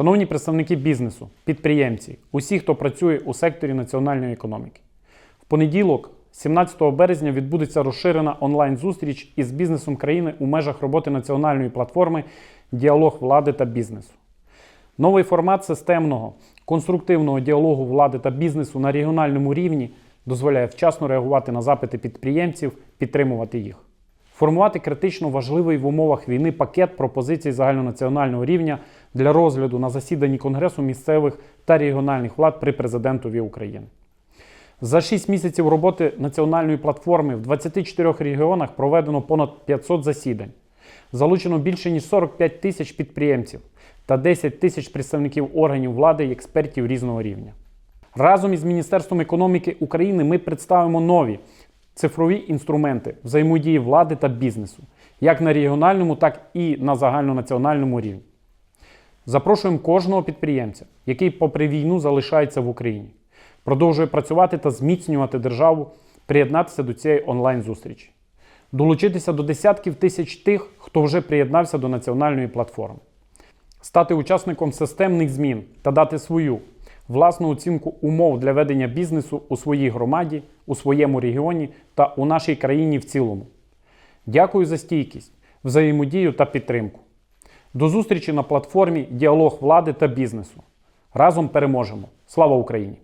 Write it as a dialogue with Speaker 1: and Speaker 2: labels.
Speaker 1: Шановні представники бізнесу, підприємці, усі, хто працює у секторі національної економіки. В понеділок, 17 березня, відбудеться розширена онлайн-зустріч із бізнесом країни у межах роботи національної платформи Діалог влади та бізнесу. Новий формат системного конструктивного діалогу влади та бізнесу на регіональному рівні дозволяє вчасно реагувати на запити підприємців, підтримувати їх, формувати критично важливий в умовах війни пакет пропозицій загальнонаціонального рівня для розгляду на засіданні Конгресу місцевих та регіональних влад при президентові України. За 6 місяців роботи національної платформи в 24 регіонах проведено понад 500 засідань. Залучено більше ніж 45 тисяч підприємців та 10 тисяч представників органів влади і експертів різного рівня. Разом із Міністерством економіки України ми представимо нові цифрові інструменти взаємодії влади та бізнесу, як на регіональному, так і на загальнонаціональному рівні. Запрошуємо кожного підприємця, який, попри війну, залишається в Україні, продовжує працювати та зміцнювати державу, приєднатися до цієї онлайн-зустрічі, долучитися до десятків тисяч тих, хто вже приєднався до національної платформи, стати учасником системних змін та дати свою власну оцінку умов для ведення бізнесу у своїй громаді, у своєму регіоні та у нашій країні в цілому. Дякую за стійкість, взаємодію та підтримку. До зустрічі на платформі Діалог влади та бізнесу. Разом переможемо. Слава Україні!